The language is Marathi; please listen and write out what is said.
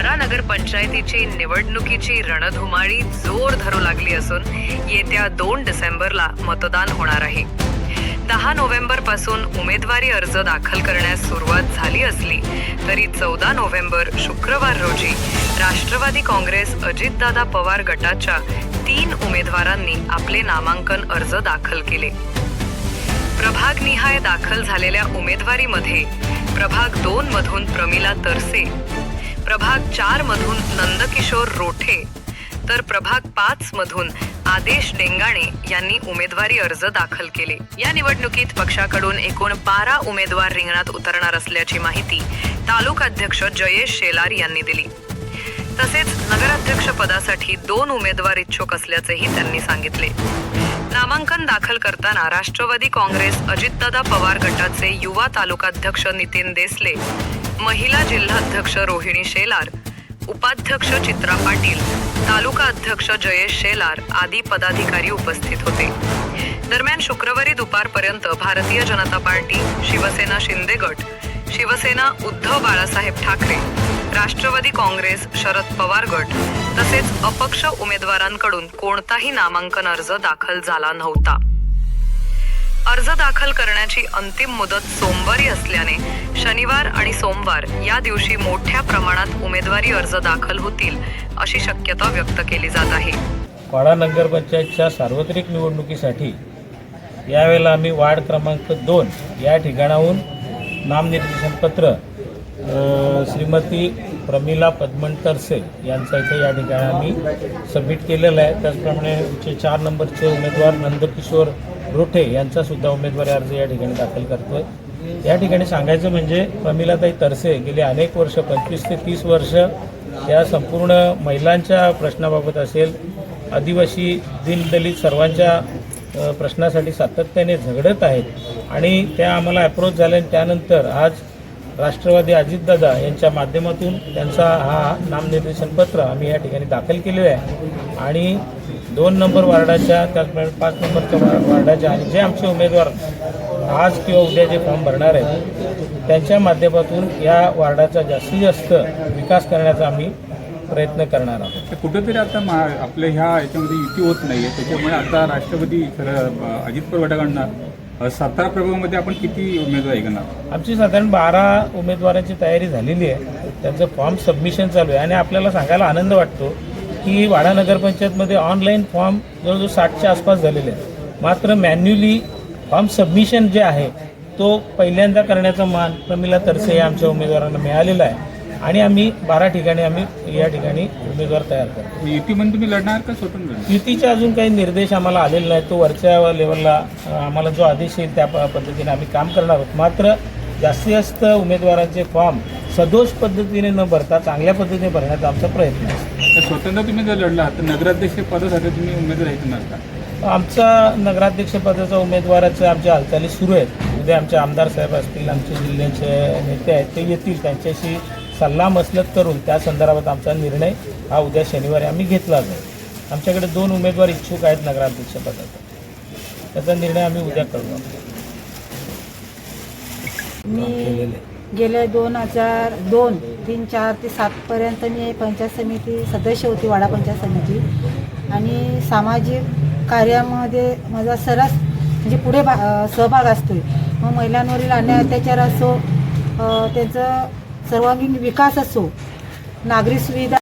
बारा नगर पंचायतीची निवडणुकीची रणधुमाळी जोर धरू लागली असून येत्या दोन डिसेंबरला मतदान होणार आहे. दहा नोव्हेंबरपासून उमेदवारी अर्ज दाखल करण्यास सुरुवात झाली असली तरी चौदा नोव्हेंबर शुक्रवार रोजी राष्ट्रवादी काँग्रेस अजितदादा पवार गटाच्या तीन उमेदवारांनी आपले नामांकन अर्ज दाखल केले. प्रभागनिहाय दाखल झालेल्या उमेदवारीमध्ये प्रभाग दोन मधून प्रमिला तरसे प्रभाग चार मधून नंदकिशोर रोठे तर प्रभाग पाच मधून आदेश डेंगाणे यांनी उमेदवारी अर्ज दाखल केले. या निवडणुकीत पक्षाकडून एकूण बारा उमेदवार रिंगणात उतरणार असल्याची माहिती तालुकाध्यक्ष जयेश शेलार यांनी दिली. तसेच नगराध्यक्ष पदासाठी दोन उमेदवार इच्छुक असल्याचेही त्यांनी सांगितले. नामांकन दाखल करताना राष्ट्रवादी काँग्रेस अजितदादा पवार गटाचे युवा तालुकाध्यक्ष नितीन देसले महिला जिल्हाध्यक्ष रोहिणी शेलार उपाध्यक्ष चित्रा पाटील तालुका अध्यक्ष जयेश शेलार आदी पदाधिकारी उपस्थित होते. दरम्यान शुक्रवारी दुपारपर्यंत भारतीय जनता पार्टी शिवसेना शिंदे गट शिवसेना उद्धव बाळासाहेब ठाकरे राष्ट्रवादी काँग्रेस शरद पवार गट तसेच अपक्ष उमेदवारांकडून कोणताही नामांकन अर्ज दाखल झाला नव्हता. अर्ज दाखल करण्याची अंतिम मुदत सोमवारी असल्याने शनिवार आणि सोमवार या दिवशी मोठ्या प्रमाणात उमेदवारी अर्ज दाखल होतील अशी शक्यता व्यक्त केली जात आहे. वाडा नगरपंचायतच्या सार्वत्रिक निवडणुकीसाठी यावेळेला आम्ही वार्ड क्रमांक दोन या ठिकाणाहून नामनिर्देशनपत्र पत्र श्रीमती प्रमिला पद्मन तरसे यांचं इथे या ठिकाणी आम्ही सबमिट केलेलं आहे. त्याचप्रमाणे आमचे चार नंबरचे उमेदवार नंदकिशोर रोठे यांचा सुद्धा उमेदवारी अर्ज या ठिकाणी दाखल करतो आहे या ठिकाणी सांगायचं म्हणजे प्रमिलाताई तरसे गेली अनेक वर्ष पंचवीस ते तीस वर्ष या संपूर्ण महिलांच्या प्रश्नाबाबत असेल आदिवासी दीनदलित सर्वांच्या प्रश्नासाठी सातत्याने झगडत आहेत. आणि त्या आम्हाला अप्रोच झाल्या आणि त्यानंतर आज राष्ट्रवादी अजितदादा यांच्या माध्यमातून त्यांचा हा नामनिर्देशन पत्र आम्ही या ठिकाणी दाखल केलेलं आहे. आणि दोन नंबर वार्डाच्या त्याचप्रमाणे पाच नंबरच्या वार्डाच्या आणि जे आमचे उमेदवार आज किंवा उद्या जे फॉर्म भरणार आहेत त्यांच्या माध्यमातून या वार्डाचा जास्तीत जास्त विकास करण्याचा आम्ही प्रयत्न करणार आहोत. तर कुठंतरी आता मा आपल्या ह्या याच्यामध्ये युती होत नाही आहे त्याच्यामुळे आता राष्ट्रवादी खरं अजित पवार गटाकडनं अ, सातारा प्रभागामध्ये आपण किती उमेदवार ऐकणार? आमची साधारण बारा उमेदवारांची तयारी झालेली आहे. त्यांचं फॉर्म सबमिशन चालू आहे. आणि आपल्याला सांगायला आनंद वाटतो की वाडा नगरपंचायतमध्ये ऑनलाईन फॉर्म जवळजवळ साठच्या आसपास झालेले आहेत. मात्र मॅन्युअली फॉर्म सबमिशन जे आहे तो पहिल्यांदा करण्याचा मान प्रमिला तरसे या आमच्या उमेदवारांना मिळालेला आहे. आणि आम्ही बारा ठिकाणी आम्ही या ठिकाणी उमेदवार तयार करतो. युतीमध्ये तुम्ही लढणार का स्वतंत्र लढणार? युतीचे अजून काही निर्देश आम्हाला आलेले नाही तो वरच्या लेवलला आम्हाला जो आदेश येईल त्या पद्धतीने आम्ही काम करणार आहोत. मात्र जास्तीत जास्त उमेदवारांचे फॉर्म सदोष पद्धतीने न भरता चांगल्या पद्धतीने भरण्याचा आमचा प्रयत्न आहे. तर स्वतंत्र तुम्ही जर लढला तर नगराध्यक्ष पदासाठी तुम्ही उमेदवार ऐकणार का आमचा नगराध्यक्ष पदाचा उमेदवाराचं आमच्या हालचाली सुरू आहेत. उद्या आमचे आमदार साहेब असतील आमचे जिल्ह्याचे नेते आहेत ते येतील. त्यांच्याशी सल्ला मसलत करून त्या संदर्भात आमचा निर्णय हा उद्या शनिवारी आम्ही घेतला जाईल. आमच्याकडे दोन उमेदवार इच्छुक आहेत नगराध्यक्ष पदाचा त्याचा निर्णय आम्ही उद्या करू. मी गेले दोन हजार दोन तीन चार ते सातपर्यंत मी पंचायत समिती सदस्य होती वाडा पंचायत समिती. आणि सामाजिक कार्यामध्ये माझा सरस म्हणजे पुढे भा सहभाग असतो आहे मग महिलांवरील अन्याय अत्याचार असो त्यांचं सर्वांगीण विकास असो नागरी सुविधा